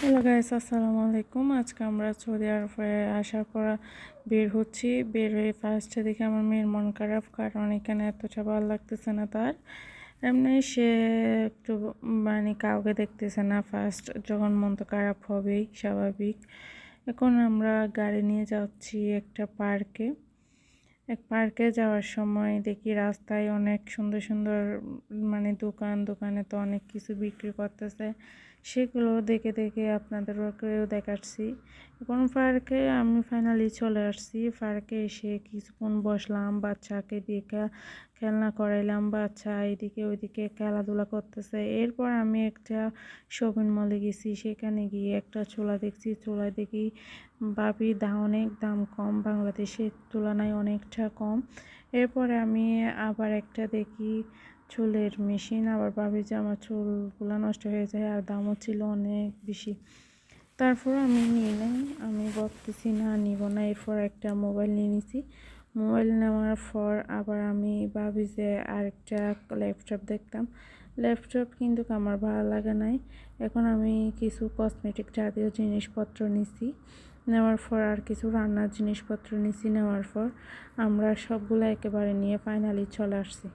Hello guys, আসসালামু আলাইকুম। আজকে আমরা সৌদি আরবে আসার পর বের হচ্ছি। বের হয়ে ফার্স্টে দেখে আমার মেয়ের মন খারাপ, কারণ এখানে এতটা ভালো লাগতেছে না তার। এমনি সে একটু মানে কাউকে দেখতেছে না। ফার্স্ট যখন মন তো খারাপ হবেই, স্বাভাবিক। এখন আমরা গাড়ি নিয়ে যাচ্ছি একটা পার্কে এক পার্কে যাওয়ার সময় দেখি রাস্তায় অনেক সুন্দর সুন্দর মানে দোকান, দোকানে তো অনেক কিছু বিক্রি করতেছে। সেগুলো দেখে দেখে আপনাদেরকেও দেখাচ্ছি। এখন পার্কে আমি ফাইনালি চলে আসছি। পার্কে এসে কিছুক্ষণ বসলাম, বাচ্চাকে দিয়ে খেলনা করাইলাম, বাচ্চা এদিকে ওইদিকে খেলাধুলা করতেছে। এরপর আমি একটা শপিং মলে গেছি। সেখানে গিয়ে একটা চোলা দেখছি। চোলা দেখি বাবির দাম অনেক দাম কম। বাংলাদেশের তুলনায় অনেকটা কম। এরপরে আমি আবার একটা দেখি চুলের মেশিন আবার ভাবি যে আমার চুলগুলো নষ্ট হয়ে যায় আর দামও ছিল অনেক বেশি। তারপর আমি নিয়ে নেই, আমি ভাবতেছি না নিব না, এরপর একটা মোবাইল নিয়ে নিছি। মোবাইল নেওয়ার পর আবার আমি ভাবি যে আরেকটা ল্যাপটপ দেখতাম। ল্যাপটপ কিন্তু আমার ভালো লাগে নাই। এখন আমি কিছু কসমেটিক জাতীয় জিনিসপত্র নিছি। নেওয়ার পর আর কিছু রান্নার জিনিসপত্র নিছি নেওয়ার পর। আমরা সবগুলো একেবারে নিয়ে ফাইনালি চলে আসছি।